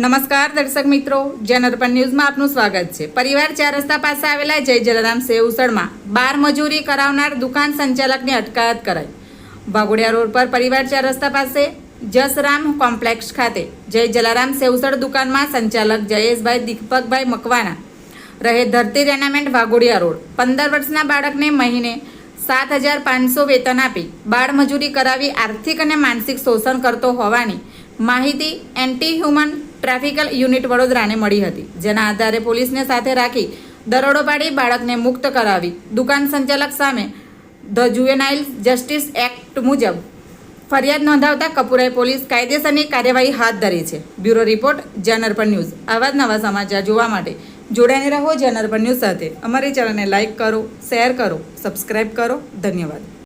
નમસ્કાર દર્શક મિત્રો જનરપન ન્યૂઝમાં આપનું સ્વાગત છે. પરિવાર ચાર રસ્તા પાસે આવેલા જય જલારામ સેવસળમાં બાર મજૂરી કરાવનાર દુકાન સંચાલકની અટકાયત કરાઈ. વાઘોડિયા રોડ પર પરિવાર ચાર રસ્તા પાસે જસરામ કોમ્પ્લેક્ષ ખાતે જય જલારામ સેવસળ દુકાનમાં સંચાલક જયેશભાઈ દીપકભાઈ મકવાના રહે ધરતી રેનામેન્ટ વાઘોડિયા રોડ. પંદર વર્ષના બાળકને મહિને સાત હજાર પાંચસો વેતન આપી બાળ મજૂરી કરાવી આર્થિક અને માનસિક શોષણ કરતો હોવાની માહિતી એન્ટી હ્યુમન ટ્રાફિકલ યુનિટ વડોદરાને મળી હતી, જેના આધારે પોલીસને સાથે રાખી દરોડો પાડી બાળકને મુક્ત કરાવી. દુકાન સંચાલક સામે ધ જુવેનાઇલ જસ્ટિસ એક્ટ મુજબ ફરિયાદ નોંધાવતા કપૂરે પોલીસ કાયદેસરની કાર્યવાહી હાથ ધરી છે. બ્યુરો રિપોર્ટ જનરપણ ન્યૂઝ. આવા જ નવા સમાચાર જોવા માટે જોડાઈને રહો જનરપણ ન્યૂઝ સાથે. અમારી ચેનલને લાઇક કરો, શેર કરો, સબસ્ક્રાઇબ કરો. ધન્યવાદ.